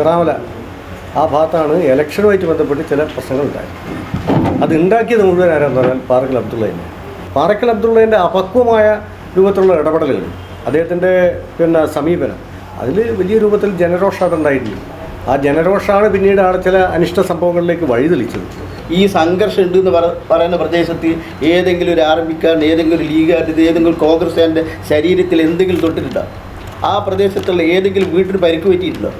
ഏറാമല ആ ഭാഗത്താണ് ഇലക്ഷനുമായിട്ട് ബന്ധപ്പെട്ട് ചില പ്രശ്നങ്ങൾ പ്രശ്നങ്ങളുണ്ടായത്. അത് ഉണ്ടാക്കിയത് മുഴുവൻ ആരാന്ന് പറഞ്ഞാൽ പാറക്കൽ അബ്ദുള്ള തന്നെ പാറക്കൽ അബ്ദുള്ളതിന്റെ അപക്വമായ രൂപത്തിലുള്ള ഇടപെടലുകൾ അദ്ദേഹത്തിന്റെ പിന്നെ സമീപനം അതിൽ വലിയ രൂപത്തിൽ ജനരോഷം ഉണ്ടായിട്ടുണ്ട് ആ ജനരോഷമാണ് പിന്നീട് ആ ചില അനിഷ്ട സംഭവങ്ങളിലേക്ക് വഴിതെളിച്ചത് ഈ സംഘർഷം ഉണ്ട് എന്ന് പറയുന്ന പ്രദേശത്ത് ഏതെങ്കിലും ഒരു ആരംഭിക്കാൻ ഏതെങ്കിലും ലീഗുകാരുടെ ഏതെങ്കിലും കോൺഗ്രസ്സുകാരന്റെ ശരീരത്തിൽ എന്തെങ്കിലും തൊട്ടിട്ടുണ്ടോ? ആ പ്രദേശത്തുള്ള ഏതെങ്കിലും വീട്ടിന് പരിക്ക് പറ്റിയിട്ടുണ്ടോ?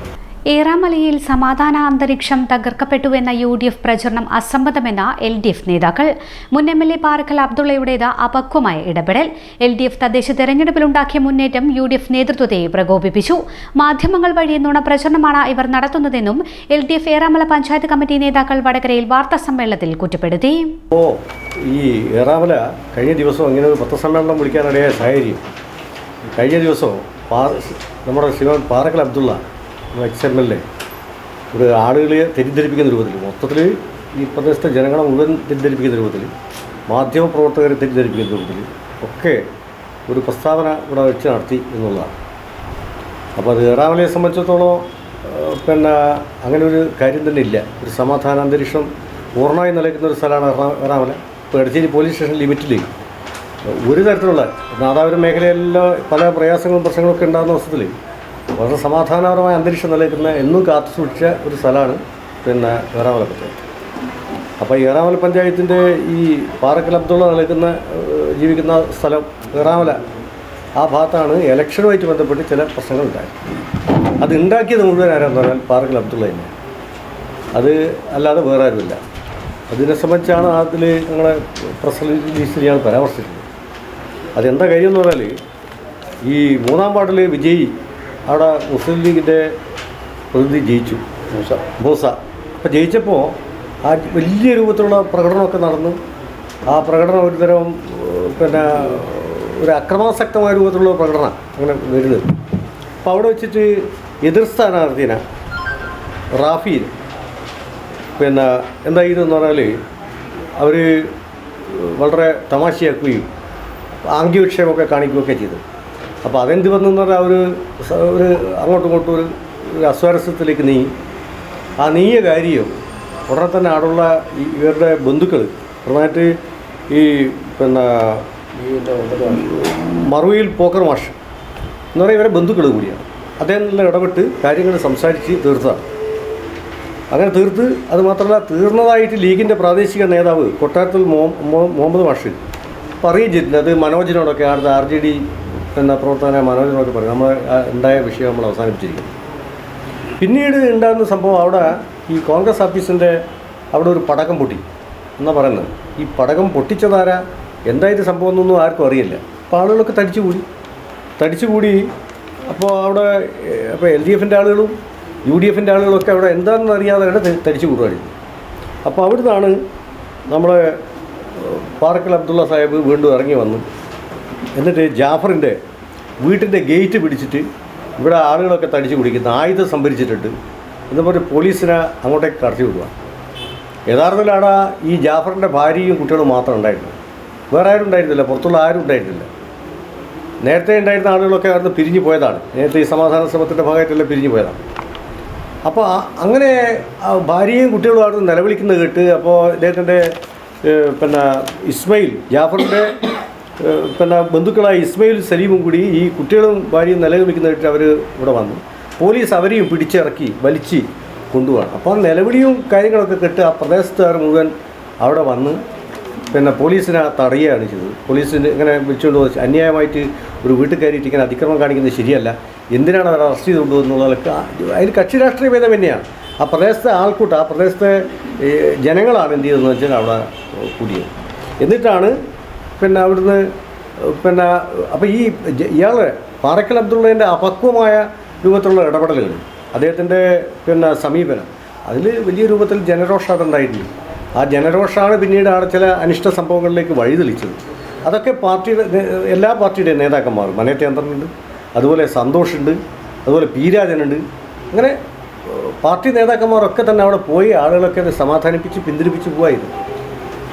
ഏറാമലയിൽ സമാധാന അന്തരീക്ഷം തകർക്കപ്പെട്ടുവെന്ന യു ഡി എഫ് പ്രചരണം അസംബന്ധമെന്ന എൽ ഡി എഫ് നേതാക്കൾ. മുൻ എം എൽ എ പാറക്കൽ അബ്ദുള്ളയുടേത് അപക്വമായ ഇടപെടൽ. എൽ ഡി എഫ് തദ്ദേശ തെരഞ്ഞെടുപ്പിലുണ്ടാക്കിയ മുന്നേറ്റം യു ഡി എഫ് നേതൃത്വത്തെ പ്രകോപിപ്പിച്ചു. മാധ്യമങ്ങൾ വഴി നുണപ്രചരണമാണ് ഇവർ നടത്തുന്നതെന്നും L D F Eramala panchayat committee നേതാക്കൾ വടകരയിൽ വാർത്താ സമ്മേളനത്തിൽ കുറ്റപ്പെടുത്തി. ഈ ഏറാമല കഴിഞ്ഞ ദിവസം ഇങ്ങനെ ഒരു പത്രസമ്മേളനം വിളിക്കാനിടയായ സാഹചര്യം. കഴിഞ്ഞ ദിവസം നമ്മുടെ Shivan Parakkal Abdullah ex M L A ഒരു ആളുകളെ തെറ്റിദ്ധരിപ്പിക്കുന്ന രൂപത്തിൽ മൊത്തത്തിൽ ഈ പ്രദേശത്തെ ജനങ്ങളെ മുഴുവൻ തെറ്റിദ്ധരിപ്പിക്കുന്ന രൂപത്തിൽ മാധ്യമപ്രവർത്തകരെ തെറ്റിദ്ധരിപ്പിക്കുന്ന രൂപത്തിൽ ഒക്കെ ഒരു പ്രസ്താവന ഇവിടെ വെച്ച് നടത്തി എന്നുള്ളതാണ്. അപ്പോൾ അത് ഏറാമലയെ സംബന്ധിച്ചിടത്തോളം പിന്നെ അങ്ങനെ ഒരു കാര്യം തന്നെ ഇല്ല. ഒരു സമാധാന അന്തരീക്ഷം പൂർണമായി നിലയ്ക്കുന്ന ഒരു സ്ഥലമാണ് എറണാ- ഏറാമല ഇപ്പോൾ എടച്ചേരി പോലീസ് സ്റ്റേഷൻ ലിമിറ്റിൽ ഒരു തരത്തിലുള്ള നാദാപുരം മേഖലയിലെല്ലാം പല പ്രയാസങ്ങളും പ്രശ്നങ്ങളൊക്കെ ഉണ്ടാകുന്ന അവസരത്തിൽ വളരെ സമാധാനപരമായ അന്തരീക്ഷം നിലനിൽക്കുന്ന എന്നും കാത്തു സൂക്ഷിച്ച ഒരു സ്ഥലമാണ് പിന്നെ ഏറാമല പഞ്ചായത്ത് അപ്പോൾ ഏറാമല പഞ്ചായത്തിന്റെ ഈ പാറക്കൽ അബ്ദുള്ള നിലനിൽക്കുന്ന ജീവിക്കുന്ന സ്ഥലം ഏറാമല ആ ഭാഗത്താണ് ഇലക്ഷനുമായിട്ട് ബന്ധപ്പെട്ട് ചില പ്രശ്നങ്ങൾ ഉണ്ടായത് അത് ഉണ്ടാക്കിയത് മുഴുവൻ ആരാന്ന് പറഞ്ഞാൽ പാറക്കൽ അബ്ദുള്ള തന്നെ അത് അല്ലാതെ വേറെ ആരുമില്ല. അതിനെ സംബന്ധിച്ചാണ് അതിൽ ഞങ്ങളെ പ്രസ് റിലീസിൽ ഞാൻ പരാമർശിച്ചത്. അതെന്താ കാര്യം എന്ന് പറഞ്ഞാൽ ഈ മൂന്നാം വാർഡിൽ വിജയ് അവിടെ മുസ്ലിം ലീഗിന്റെ പ്രതിനിധി ജയിച്ചു. ബോസ മൂസ. അപ്പോൾ ജയിച്ചപ്പോൾ ആ വലിയ രൂപത്തിലുള്ള പ്രകടനമൊക്കെ നടന്നു. ആ പ്രകടനം ഒരുതരം പിന്നെ ഒരു അക്രമാസക്തമായ രൂപത്തിലുള്ള പ്രകടനം അങ്ങനെ വരുന്നത്. അപ്പോൾ അവിടെ വെച്ചിട്ട് എതിർ സ്ഥാനാർത്ഥിനെ റാഫീൽ പിന്നെ എന്താ ചെയ്തതെന്ന് പറഞ്ഞാൽ അവർ വളരെ തമാശയാക്കുകയും ആംഗ്യവിക്ഷേപമൊക്കെ കാണിക്കുകയൊക്കെ ചെയ്തു. അപ്പോൾ അതെന്ത് വന്നെന്ന് പറഞ്ഞാൽ ഒരു ഒരു അങ്ങോട്ടും ഇങ്ങോട്ടും ഒരു അസ്വാരസ്യത്തിലേക്ക് നീങ്ങി. ആ നീയ കാര്യം ഉടനെ തന്നെ അവിടെയുള്ള ഇവരുടെ ബന്ധുക്കൾ പ്രധാനമായിട്ട് ഈ പിന്നെ മറുവിയിൽ പോക്കർ മാഷ് എന്ന് പറയുന്ന ഇവരെ ബന്ധുക്കൾ കൂടിയാണ്. അദ്ദേഹം നല്ല ഇടപെട്ട് കാര്യങ്ങൾ സംസാരിച്ച് തീർത്തതാണ്. അങ്ങനെ തീർത്ത് അത് മാത്രമല്ല തീർന്നതായിട്ട് ലീഗിന്റെ പ്രാദേശിക നേതാവ് കൊട്ടാരത്തിൽ മുഹമ്മദ് മാഷ്. പറയുകയും ചെയ്തിട്ടുണ്ട്. അത് മനോജിനോടൊക്കെ അടുത്ത ആർ ജെ ഡി എന്ന പ്രവർത്തന മനോജനൊക്കെ പറയും നമ്മൾ ഉണ്ടായ വിഷയം നമ്മൾ അവസാനിപ്പിച്ചിരിക്കുന്നു. പിന്നീട് ഉണ്ടാകുന്ന സംഭവം അവിടെ ഈ കോൺഗ്രസ് ഓഫീസിന്റെ അവിടെ ഒരു പടക്കം പൊട്ടി. എന്നാ പറയുന്നത്? ഈ പടക്കം പൊട്ടിച്ചതാരാ? എന്തായത് സംഭവം എന്നൊന്നും ആർക്കും അറിയില്ല. അപ്പോൾ ആളുകളൊക്കെ തടിച്ചു കൂടി. തടിച്ചു കൂടി അപ്പോൾ അവിടെ അപ്പോൾ എൽ ഡി എഫിന്റെ ആളുകളും യു ഡി എഫിന്റെ ആളുകളൊക്കെ അവിടെ എന്താണെന്ന് അറിയാതെയാണ് തടിച്ചു കൂടുകയാണ് അപ്പോൾ അവിടുന്നാണ് നമ്മളെ പാറക്കൽ അബ്ദുള്ള സാഹിബ് വീണ്ടും ഇറങ്ങി വന്നു. എന്നിട്ട് ജാഫറിന്റെ വീട്ടിന്റെ ഗേറ്റ് പിടിച്ചിട്ട് ഇവിടെ ആളുകളൊക്കെ തടിച്ചു കുടിക്കുന്ന ആയുധം സംഭരിച്ചിട്ടുണ്ട്. എന്ന് പറഞ്ഞ് പോലീസിനെ അങ്ങോട്ടേക്ക് കടത്തി വിടുക. യഥാർത്ഥത്തിലാണ് ഈ ജാഫറിന്റെ ഭാര്യയും കുട്ടികളും മാത്രം ഉണ്ടായിരുന്നു വേറെ ആരും ഉണ്ടായിരുന്നില്ല പുറത്തുള്ള ആരും ഉണ്ടായിരുന്നില്ല. നേരത്തെ ഉണ്ടായിരുന്ന ആളുകളൊക്കെ അവിടുന്ന് പിരിഞ്ഞു പോയതാണ്. നേരത്തെ ഈ സമാധാന ശ്രമത്തിന്റെ ഭാഗമായിട്ടെല്ലാം പിരിഞ്ഞു പോയതാണ്. അപ്പോൾ അങ്ങനെ ഭാര്യയും കുട്ടികളും അവിടുന്ന് നിലവിളിക്കുന്നത് കേട്ട് അപ്പോൾ ഇദ്ദേഹത്തിന്റെ പിന്നെ ഇസ്മയിൽ ജാഫറിന്റെ പിന്നെ ബന്ധുക്കളായ ഇസ്മയിൽ സലീമും കൂടി ഈ കുട്ടികളും ഭാര്യയും നിലനിൽക്കുന്നതായിട്ട് അവർ ഇവിടെ വന്നു. പോലീസ് അവരെയും പിടിച്ചിറക്കി വലിച്ച് കൊണ്ടുപോകണം അപ്പോൾ നിലവിളിയും കാര്യങ്ങളൊക്കെ കെട്ട് ആ പ്രദേശത്തുകാർ മുഴുവൻ അവിടെ വന്ന് പിന്നെ പോലീസിനെ തടയുകയാണ് ചെയ്തത്. പോലീസിന് ഇങ്ങനെ വിളിച്ചുകൊണ്ട് പോയി അന്യായമായിട്ട് ഒരു വീട്ടിൽ കയറിയിട്ട് ഇങ്ങനെ അതിക്രമം കാണിക്കുന്നത് ശരിയല്ല. എന്തിനാണ് അവർ അറസ്റ്റ് ചെയ്ത് കൊണ്ടുവന്നുള്ളതൊക്കെ അതിന് കക്ഷി രാഷ്ട്രീയ ഭേദം തന്നെയാണ്. ആ പ്രദേശത്തെ ആൾക്കൂട്ടം ആ പ്രദേശത്തെ ജനങ്ങളാണ് എന്ത് ചെയ്തതെന്ന് വെച്ചാൽ അവിടെ കൂടിയത്. എന്നിട്ടാണ് പിന്നെ അവിടുന്ന് പിന്നെ അപ്പോൾ ഈ ഇയാൾ പാറക്കൽ അബ്ദുള്ളേന്റെ അപക്വമായ രൂപത്തിലുള്ള ഇടപെടലുകൾ അദ്ദേഹത്തിന്റെ പിന്നെ സമീപനം. അതിൽ വലിയ രൂപത്തിൽ ജനരോഷം ഉണ്ടായിട്ടുണ്ട് ആ ജനരോഷമാണ് പിന്നീട് അവിടെ ചില അനിഷ്ട സംഭവങ്ങളിലേക്ക് വഴിതെളിച്ചത് അതൊക്കെ പാർട്ടിയുടെ എല്ലാ പാർട്ടിയുടെയും നേതാക്കന്മാരും മനേറ്റേന്ദ്രനുണ്ട് അതുപോലെ സന്തോഷുണ്ട് അതുപോലെ പി രാജനുണ്ട് അങ്ങനെ പാർട്ടി നേതാക്കന്മാരൊക്കെ തന്നെ അവിടെ പോയി ആളുകളൊക്കെ സമാധാനിപ്പിച്ച് പിന്തിരിപ്പിച്ച് പോവായിരുന്നു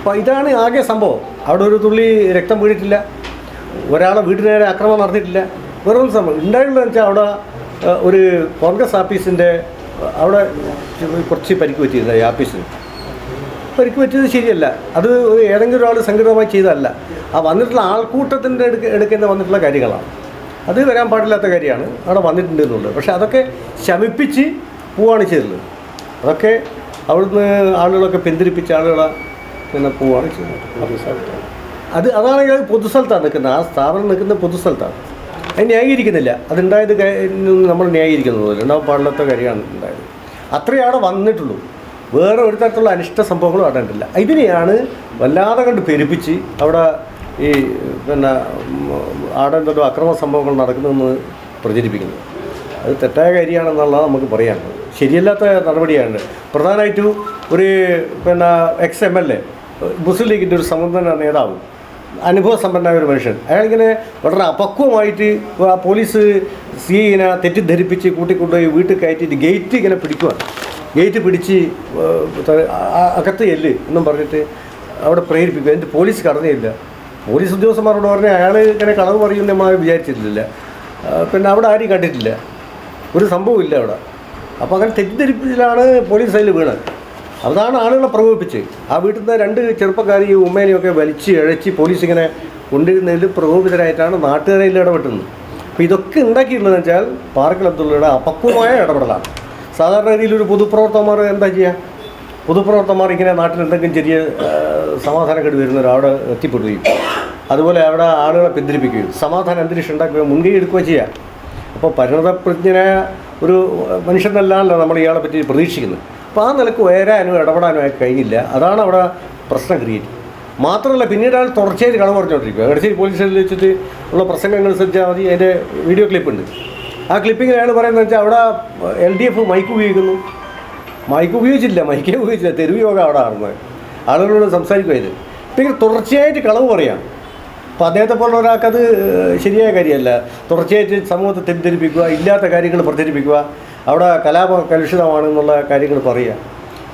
അപ്പോൾ ഇതാണ് ആകെ സംഭവം. അവിടെ ഒരു തുള്ളി രക്തം വീണിട്ടില്ല. ഒരാളെ വീട്ടിന് നേരെ ആക്രമണം നടന്നിട്ടില്ല. വെറും സംഭവം. ഉണ്ടായിട്ടുള്ളതെന്ന് വെച്ചാൽ അവിടെ ഒരു കോൺഗ്രസ് ആഫീസിന്റെ അവിടെ കുറച്ച് പരിക്ക് പറ്റിയിരുന്നു ഈ ആഫീസിന് പരിക്ക് പറ്റിയത് ശരിയല്ല. അത് ഏതെങ്കിലും ഒരാൾ സംഘടിതമായി ചെയ്തതല്ല. ആ വന്നിട്ടുള്ള ആൾക്കൂട്ടത്തിന്റെ എടുക്ക എടുക്കുന്ന വന്നിട്ടുള്ള കാര്യങ്ങളാണ്. അത് വരാൻ പാടില്ലാത്ത കാര്യമാണ്. അവിടെ വന്നിട്ടുണ്ട് എന്നുള്ളത്. പക്ഷേ അതൊക്കെ ശമിപ്പിച്ച് പോവാണ് ചെയ്തത്. അതൊക്കെ അവിടുന്ന് ആളുകളൊക്കെ പിന്തിരിപ്പിച്ച് ആളുകളെ പിന്നെ പോവുകയാണ് സ്ഥലത്താണ് അത് അതാണെങ്കിൽ അത് പൊതുസ്ഥലത്താണ് നിൽക്കുന്നത്. ആ സ്ഥാപനം നിൽക്കുന്നത് പൊതുസ്ഥലത്താണ് അത് ന്യായീകരിക്കുന്നില്ല. അതുണ്ടായത് നമ്മൾ ന്യായീകരിക്കുന്നത് രണ്ടാം പാടില്ലാത്ത കാര്യമാണ് ഉണ്ടായത്. അത്രയേ അവിടെ വന്നിട്ടുള്ളൂ. വേറെ ഒരു തരത്തിലുള്ള അനിഷ്ട സംഭവങ്ങളും അവിടെ ഉണ്ടില്ല ഇതിനെയാണ് വല്ലാതെ കണ്ട് പെരുപ്പിച്ച് അവിടെ ഈ പിന്നെ അവിടെ എന്തോ അക്രമ സംഭവങ്ങൾ നടക്കുന്നതെന്ന് പ്രചരിപ്പിക്കുന്നത്. അത് തെറ്റായ കാര്യമാണെന്നുള്ളത് നമുക്ക് പറയാനുള്ളത് ശരിയല്ലാത്ത നടപടിയാണ്. പ്രധാനമായിട്ടും ഒരു പിന്നെ ex M L A Muslim ലീഗിന്റെ ഒരു സമുദ്ര നേതാവ് അനുഭവ സമ്പന്നമായ ഒരു മനുഷ്യൻ. അയാളിങ്ങനെ വളരെ അപക്വമായിട്ട് ആ പോലീസ് സി ഇങ്ങനെ തെറ്റിദ്ധരിപ്പിച്ച് കൂട്ടിക്കൊണ്ടുപോയി വീട്ടിൽ കയറ്റിയിട്ട് ഗേറ്റ് ഇങ്ങനെ പിടിക്കുവാണ്. ഗേറ്റ് പിടിച്ച് അകത്ത് ചെല്ല് എന്നും പറഞ്ഞിട്ട് അവിടെ പ്രേരിപ്പിക്കുക. എന്നിട്ട് പോലീസ് കടന്നില്ല പോലീസ് ഉദ്യോഗസ്ഥന്മാരോട് പറഞ്ഞാൽ അയാൾ ഇങ്ങനെ കളവ് പറയും നമ്മൾ വിചാരിച്ചിട്ടില്ല. പിന്നെ അവിടെ ആരും കണ്ടിട്ടില്ല. ഒരു സംഭവമില്ല അവിടെ. അപ്പോൾ അങ്ങനെ തെറ്റിദ്ധരിപ്പിച്ചിലാണ് പോലീസ് അതിൽ വീണത്. അതാണ് ആളുകളെ പ്രകോപിപ്പിച്ച്. ആ വീട്ടിൽ നിന്ന് രണ്ട് ചെറുപ്പക്കാർ ഈ ഉമ്മേനെയൊക്കെ വലിച്ച് ഇഴച്ച് പോലീസ് ഇങ്ങനെ കൊണ്ടിരുന്നതിൽ പ്രകോപിതരായിട്ടാണ് നാട്ടുകാരിൽ ഇടപെട്ടുന്നത് അപ്പോൾ ഇതൊക്കെ ഉണ്ടാക്കിയിട്ടുള്ളതെന്ന് വെച്ചാൽ പാർക്കൽ അബ്ദുള്ളയുടെ അപക്വമായ ഇടപെടലാണ്. സാധാരണ രീതിയിൽ ഒരു പൊതുപ്രവർത്തകന്മാർ എന്താ ചെയ്യുക പൊതുപ്രവർത്തകന്മാർ ഇങ്ങനെ നാട്ടിൽ എന്തെങ്കിലും ചെറിയ സമാധാനം സമാധാനക്കേട് വരുന്നവർ അവിടെ എത്തിപ്പെടുകയും അതുപോലെ അവിടെ ആളുകളെ പിന്തിരിപ്പിക്കുകയും സമാധാന അന്തരീക്ഷം ഉണ്ടാക്കുകയും മുൻകൈ എടുക്കുകയും ചെയ്യുക അപ്പോൾ പരിണതപ്രജ്ഞനായ ഒരു മനുഷ്യനല്ലാണല്ലോ നമ്മൾ ഇയാളെ പറ്റി പ്രതീക്ഷിക്കുന്നത്. അപ്പോൾ ആ നിലയ്ക്ക് ഉയരാനോ ഇടപെടാനോ ആയി കഴിയില്ല അതാണ് അവിടെ പ്രശ്നം ക്രിയേറ്റ് മാത്രമല്ല പിന്നീട് അയാൾ തുടർച്ചയായിട്ട് കളവ് പറഞ്ഞുകൊണ്ടിരിക്കുക എടശ്ശേരി പോലീസ് സ്റ്റേഷനിൽ വെച്ചിട്ട് ഉള്ള പ്രസംഗങ്ങൾ ശ്രദ്ധിച്ചാൽ മതി. അതിന്റെ വീഡിയോ ക്ലിപ്പുണ്ട് ആ ക്ലിപ്പിങ്ങിൽ അയാൾ പറയുന്നത് വെച്ചാൽ അവിടെ എൽ ഡി എഫ് മൈക്ക് ഉപയോഗിക്കുന്നു. മൈക്ക് ഉപയോഗിച്ചില്ല. മൈക്കേ ഉപയോഗിച്ചില്ല. തെരുവ് യോഗ അവിടെ ആടുന്നത് ആളുകളോട് സംസാരിക്കുക പിന്നെ തുടർച്ചയായിട്ട് കളവ് പറയാം. അപ്പോൾ അദ്ദേഹത്തെ പോലുള്ള ഒരാൾക്കത് ശരിയായ കാര്യമല്ല. തുടർച്ചയായിട്ട് സമൂഹത്തെ തെറ്റിദ്ധരിപ്പിക്കുക ഇല്ലാത്ത കാര്യങ്ങൾ പ്രചരിപ്പിക്കുക. അവിടെ കലാപ കലുഷിതമാണെന്നുള്ള കാര്യങ്ങൾ പറയുക.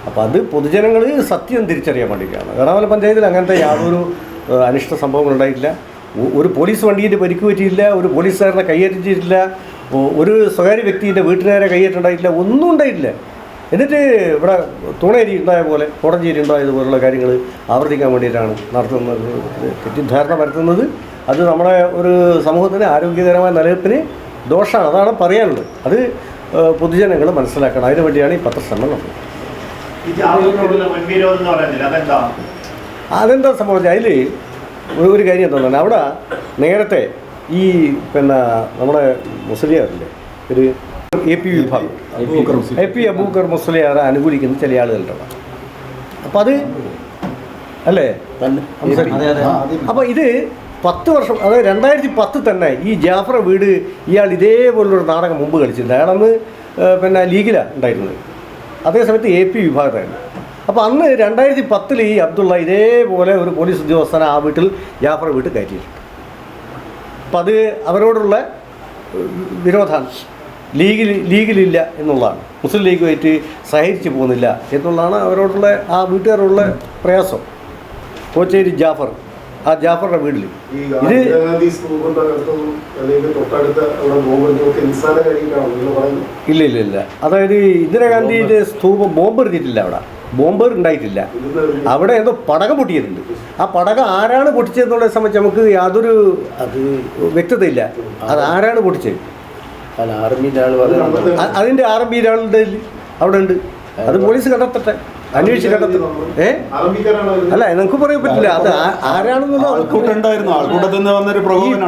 അപ്പോൾ അത് പൊതുജനങ്ങൾ സത്യം തിരിച്ചറിയാൻ വേണ്ടിയിട്ടാണ്. എറണാകുളം പഞ്ചായത്തിൽ അങ്ങനത്തെ യാതൊരു അനിഷ്ട സംഭവങ്ങൾ ഉണ്ടായിട്ടില്ല. ഒരു പോലീസ് വണ്ടിയിൽ പരിക്ക് പറ്റിയില്ല ഒരു പോലീസുകാരനെ കയ്യേറ്റിട്ടില്ല ഒരു സ്വകാര്യ വ്യക്തിന്റെ വീട്ടുകാരെ കയ്യേറ്റുണ്ടായിട്ടില്ല ഒന്നും ഉണ്ടായിട്ടില്ല. എന്നിട്ട് ഇവിടെ തൂണേരി ഉണ്ടായ പോലെ കോടഞ്ചേരി ഉണ്ടായതുപോലുള്ള കാര്യങ്ങൾ ആവർത്തിക്കാൻ വേണ്ടിയിട്ടാണ് നടത്തുന്നത് തെറ്റിദ്ധാരണ വരുത്തുന്നത് അത് നമ്മുടെ ഒരു സമൂഹത്തിന് ആരോഗ്യകരമായ നിലനിൽപ്പിന് ദോഷമാണ് അതാണ് പറയാനുള്ളത്. അത് പൊതുജനങ്ങൾ മനസ്സിലാക്കണം. അതിനു വേണ്ടിയാണ് ഈ പത്രശ്രമം നടത്തുന്നത് അതെന്താ? സംഭവം? സംഭവിച്ചത് അതിൽ ഒരു ഒരു കാര്യം എന്താ അവിടെ നേരത്തെ ഈ പിന്നെ നമ്മുടെ മുസ്ലിയാറില്ലേ ഒരു എ പി വിഭാഗം. എ പി അബൂക്കർ മുസ്ലിയാറെ അനുകൂലിക്കുന്ന ചില ആളുകളുണ്ടാണ് അപ്പം അത് അല്ലേ? അപ്പം. അപ്പോൾ ഇത് പത്ത് വർഷം അതായത് രണ്ടായിരത്തി പത്ത് തന്നെ ഈ ജാഫർ വീട് ഇയാൾ ഇതേപോലുള്ളൊരു നാടകം മുമ്പ് കളിച്ചിട്ടുണ്ട് അയാളന്ന് പിന്നെ ലീഗിലാണ് ഉണ്ടായിരുന്നത്. അതേസമയത്ത് എ പി വിഭാഗത്തായിരുന്നു. അപ്പോൾ അന്ന് രണ്ടായിരത്തി പത്തിൽ ഈ അബ്ദുള്ള ഇതേപോലെ ഒരു പോലീസ് ഉദ്യോഗസ്ഥനെ ആ വീട്ടിൽ ജാഫർ വീട്ടിൽ കയറ്റിയിട്ടുണ്ട്. അപ്പം അത് അവരോടുള്ള വിരോധാണ്. ലീഗിൽ ലീഗിലില്ല എന്നുള്ളതാണ്. മുസ്ലിം ലീഗുമായിട്ട് സഹകരിച്ച് പോകുന്നില്ല എന്നുള്ളതാണ് അവരോടുള്ള ആ വീട്ടുകാരോടുള്ള പ്രയാസം. കോച്ചേരി ജാഫർ. ആ ജാഫറുടെ വീട്ടിൽ ഈ ഇത് ഇല്ല ഇല്ല ഇല്ല. അതായത് ഇന്ദിരാഗാന്ധിയുടെ സ്തൂപം ബോംബ് എറിഞ്ഞിട്ടില്ല അവിടെ. ബോംബ് ഉണ്ടായിട്ടില്ല. ഒരു അവിടെ ഏതോ പടകം പൊട്ടിയിട്ടുണ്ട്. ആ പടകം ആരാണ് പൊട്ടിച്ചതെന്നുള്ളതിനെ സംബന്ധിച്ച് നമുക്ക് യാതൊരു അത് വ്യക്തതയില്ല. അത് ആരാണ് പൊട്ടിച്ചത്? അതിന്റെ ആർ ബി ഒരാളുടെ അവിടെ ഉണ്ട്. അത് പോലീസ് കണ്ടെത്തട്ടെ. അന്വേഷിച്ച് ഏ? അല്ല നമുക്ക് പറയാൻ പറ്റില്ല. അത് ആരാണെന്നുള്ള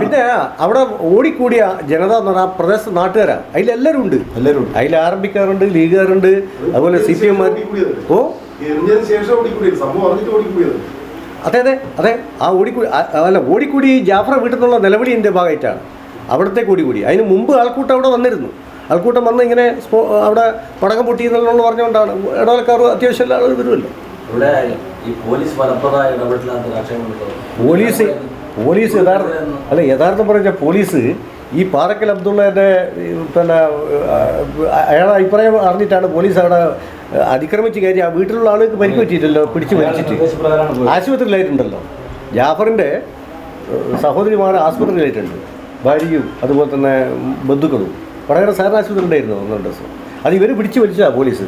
പിന്നെ അവിടെ ഓടിക്കൂടിയ ജനത എന്ന് പറഞ്ഞാൽ പ്രദേശ നാട്ടുകാരാ. അതിലെല്ലാവരും ഉണ്ട്. എല്ലാവരും ഉണ്ട്. അതിൽ ആരംഭിക്കാറുണ്ട് ലീഗുകാരുണ്ട് അതുപോലെ സി പി എം ഓ? അതെ അതെ അതെ. ആ ഓടിക്കൂടി അല്ല ഓടിക്കൂടി ജാഫ്ര ജാഫറ വീട്ടിൽ നിന്നുള്ള നിലവിളിന്റെ ഭാഗമായിട്ടാണ്. അവിടുത്തെ കൂടി കൂടി അതിന് മുമ്പ് ആൾക്കൂട്ടം അവിടെ വന്നിരുന്നു. ആൾക്കൂട്ടം വന്ന് ഇങ്ങനെ അവിടെ പടക്കം പൊട്ടി എന്നുള്ളത് പറഞ്ഞുകൊണ്ടാണ്. ഇടവലക്കാർ അത്യാവശ്യം എല്ലാ ആളുകൾ വരുമല്ലോ. പോലീസ് പോലീസ് യഥാർത്ഥ അല്ല യഥാർത്ഥം പറഞ്ഞ പോലീസ് ഈ പാറക്കൽ അബ്ദുള്ളയുടെ ഈ പിന്നെ അയാളുടെ അഭിപ്രായം അറിഞ്ഞിട്ടാണ് പോലീസ് അവിടെ അതിക്രമിച്ച് കയറി ആ വീട്ടിലുള്ള ആൾക്ക് പരിക്ക് പറ്റിയിട്ടല്ലോ പിടിച്ച് മരിച്ചിട്ട്. ആശുപത്രിയിലായിട്ടുണ്ടല്ലോ. ജാഫറിന്റെ സഹോദരിമാർ ആശുപത്രിയിലായിട്ടുണ്ട്. ഭാര്യയും അതുപോലെ തന്നെ ബന്ധുക്കളും. വടകര സാറിന് ആശുപത്രി ഉണ്ടായിരുന്നു? ഒന്നും ദിവസം. അത് ഇവർ പിടിച്ചു വലിച്ചതാണ് പോലീസ്.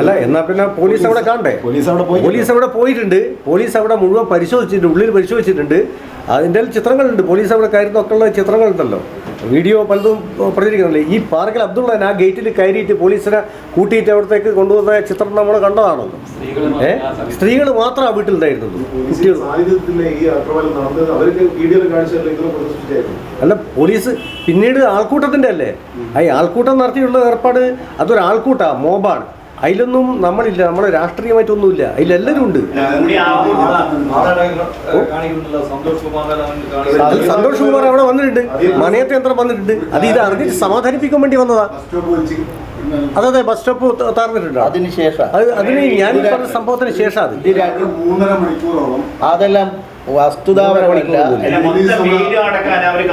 അല്ല എന്നാ പിന്നെ പോലീസ് അവിടെ കാണണ്ടേ? പോലീസ് അവിടെ പോയി. പോലീസ് അവിടെ പോയിട്ടുണ്ട്. പോലീസ് അവിടെ മുഴുവൻ പരിശോധിച്ചിട്ടുണ്ട് ഉള്ളിൽ പരിശോധിച്ചിട്ടുണ്ട്. അതിന്റെ ചിത്രങ്ങളുണ്ട്. പോലീസ് അവിടെ കയറുന്നൊക്കെ ഉള്ള ചിത്രങ്ങളുണ്ടല്ലോ. വീഡിയോ പലതും പ്രചരിക്കുന്നില്ലേ ഈ പാർക്കിൽ അബ്ദുള്ള ആ ഗേറ്റിൽ കയറിയിട്ട് പോലീസിനെ കൂട്ടിയിട്ട് അവിടത്തേക്ക് കൊണ്ടുവന്ന ചിത്രം നമ്മൾ കണ്ടതാണല്ലോ ഏ? സ്ത്രീകൾ മാത്രം ആ വീട്ടിലുണ്ടായിരുന്നത് അല്ല പോലീസ് പിന്നീട് ആൾക്കൂട്ടത്തിന്റെ അല്ലേ? ആ ഈ ആൾക്കൂട്ടം നടത്തിയുള്ള ഏർപ്പാട് അതൊരു ആൾക്കൂട്ടാ മോബാണ്. അതിലൊന്നും നമ്മളില്ല നമ്മളെ രാഷ്ട്രീയമായിട്ടൊന്നുമില്ല അതിലെല്ലാവരും ഉണ്ട് സന്തോഷ് കുമാർ അവിടെ വന്നിട്ടുണ്ട് മനയത്ത് യന്ത്രം വന്നിട്ടുണ്ട് അത് ഇത് അറിഞ്ഞിട്ട് സമാധാനിപ്പിക്കാൻ വേണ്ടി വന്നതാ അതെ അതെ ബസ് സ്റ്റോപ്പ് താർന്നിട്ടുണ്ട് അതിന് ശേഷം അത് അതിന് ഞാൻ പറഞ്ഞ സംഭവത്തിന് ശേഷം അത് രാത്രി രണ്ട് മൂന്നര മണിക്കൂറോളം അതെല്ലാം വസ്തുതാപരമല്ല